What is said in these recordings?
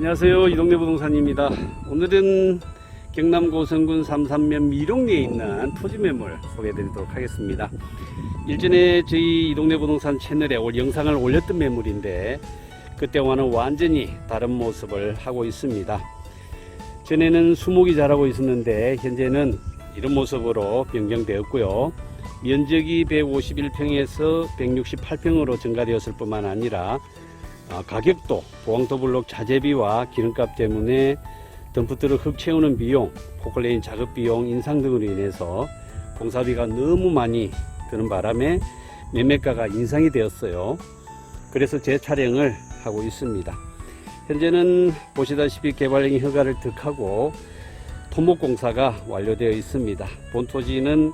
안녕하세요. 이동네 부동산입니다. 오늘은 경남 고성군 삼산면 미롱리에 있는 토지 매물 소개해 드리도록 하겠습니다. 일전에 저희 이동네 부동산 채널에 올 영상을 올렸던 매물인데 그때와는 완전히 다른 모습을 하고 있습니다. 전에는 수목이 자라고 있었는데 현재는 이런 모습으로 변경되었고요. 면적이 151평에서 168평으로 증가되었을 뿐만 아니라 아, 가격도 보강토블록 자재비와 기름값 때문에 덤프트를 흙 채우는 비용, 포클레인 작업 비용 인상 등으로 인해서 공사비가 너무 많이 드는 바람에 매매가가 인상이 되었어요. 그래서 재촬영을 하고 있습니다. 현재는 보시다시피 개발행위 허가를 득하고 토목공사가 완료되어 있습니다. 본토지는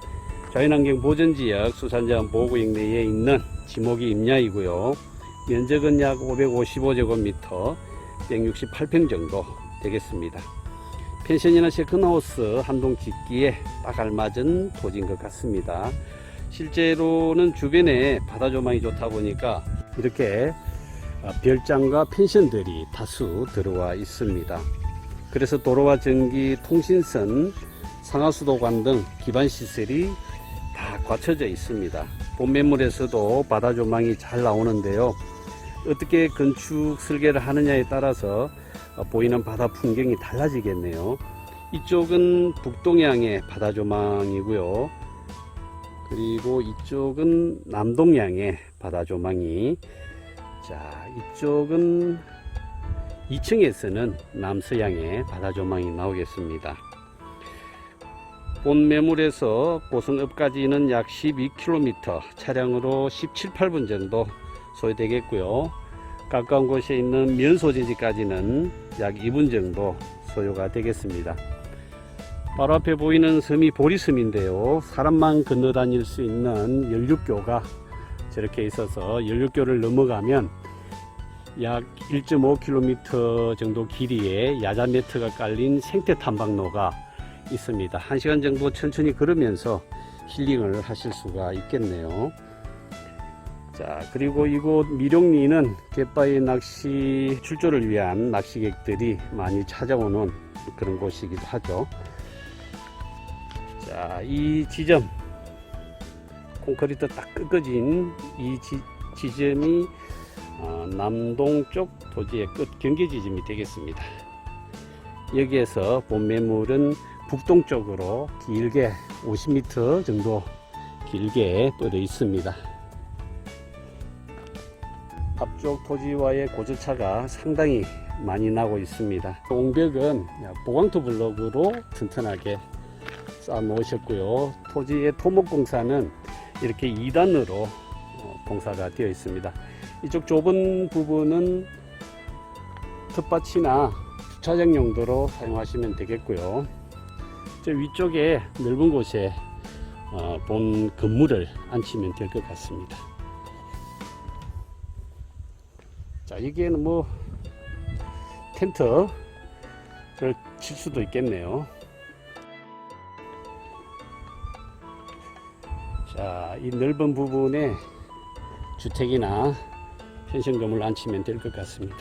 자연환경 보전지역 수산자원 보호구역 내에 있는 지목이 임야이고요. 면적은 약 555제곱미터, 168평 정도 되겠습니다. 펜션이나 세컨하우스 한동 짓기에 딱 알맞은 토지인 것 같습니다. 실제로는 주변에 바다 조망이 좋다 보니까 이렇게 아, 별장과 펜션들이 다수 들어와 있습니다. 그래서 도로와 전기, 통신선, 상하수도관 등 기반 시설이 다 갖춰져 있습니다. 본 매물에서도 바다 조망이 잘 나오는데요. 어떻게 건축 설계를 하느냐에 따라서 어, 보이는 바다 풍경이 달라지겠네요. 이쪽은 북동향의 바다 조망이고요. 그리고 이쪽은 남동향의 바다 조망이 자 이쪽은 2층에서는 남서향의 바다 조망이 나오겠습니다. 본 매물에서 고성읍까지는 약 12km 차량으로 17, 8분 정도 소요되겠고요. 가까운 곳에 있는 면소재지까지는 약 2분 정도 소요가 되겠습니다. 바로 앞에 보이는 섬이 보리섬인데요. 사람만 건너 다닐 수 있는 연륙교가 저렇게 있어서 연륙교를 넘어가면 약 1.5km 정도 길이의 야자 매트가 깔린 생태 탐방로가 있습니다. 1시간 정도 천천히 걸으면서 힐링을 하실 수가 있겠네요. 자, 그리고 이곳 미룡리는 갯바위 낚시 출조를 위한 낚시객들이 많이 찾아오는 그런 곳이기도 하죠. 자, 이 지점, 콘크리트 딱 끄꺼진 이 지, 지점이 어, 남동 쪽 도지의 끝 경계 지점이 되겠습니다. 여기에서 본 매물은 북동쪽으로 길게 50m 정도 길게 뻗어 있습니다. 앞쪽 토지와의 고주차가 상당히 많이 나고 있습니다. 옹벽은 보강토 블록으로 튼튼하게 쌓아 놓으셨고요. 토지의 토목공사는 이렇게 2단으로 공사가 되어 있습니다. 이쪽 좁은 부분은 텃밭이나 주차장 용도로 사용하시면 되겠고요. 저 위쪽에 넓은 곳에 어, 본 건물을 앉히면 될 것 같습니다. 자, 여기에는 뭐 텐트를 칠 수도 있겠네요. 자, 이 넓은 부분에 주택이나 펜션 건물 앉히면 될 것 같습니다.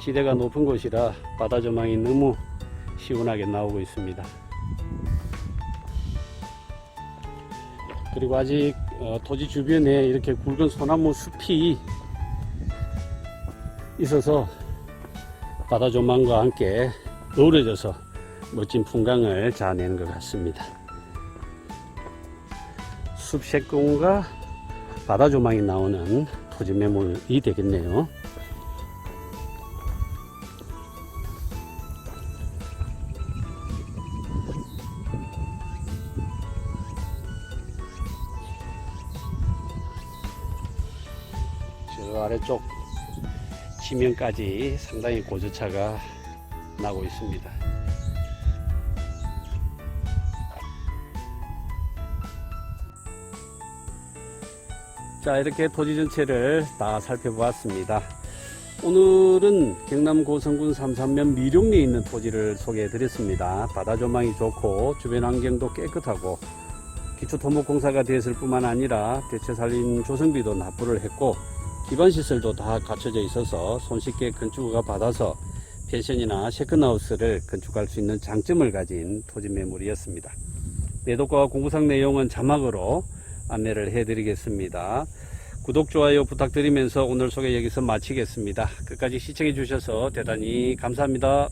지대가 높은 곳이라 바다 조망이 너무 시원하게 나오고 있습니다. 그리고 아직 어, 토지 주변에 이렇게 굵은 소나무 숲이 있어서 바다 조망과 함께 어우러져서 멋진 풍광을 자아내는 것 같습니다. 숲 색공과 바다 조망이 나오는 토지 매물이 되겠네요. 저 아래쪽 지면까지 상당히 고주차가 나고 있습니다. 자 이렇게 토지 전체를 다 살펴보았습니다. 오늘은 경남 고성군 삼산면 미룡리에 있는 토지를 소개해 드렸습니다. 바다 조망이 좋고 주변 환경도 깨끗하고 기초 토목 공사가 됐을 뿐만 아니라 대체 살림 조성비도 납부를 했고 기반 시설도 다 갖춰져 있어서 손쉽게 건축가 받아서 펜션이나 세컨하우스를 건축할 수 있는 장점을 가진 토지 매물이었습니다. 매도과 공부상 내용은 자막으로 안내를 해드리겠습니다. 구독, 좋아요 부탁드리면서 오늘 소개 여기서 마치겠습니다. 끝까지 시청해 주셔서 대단히 감사합니다.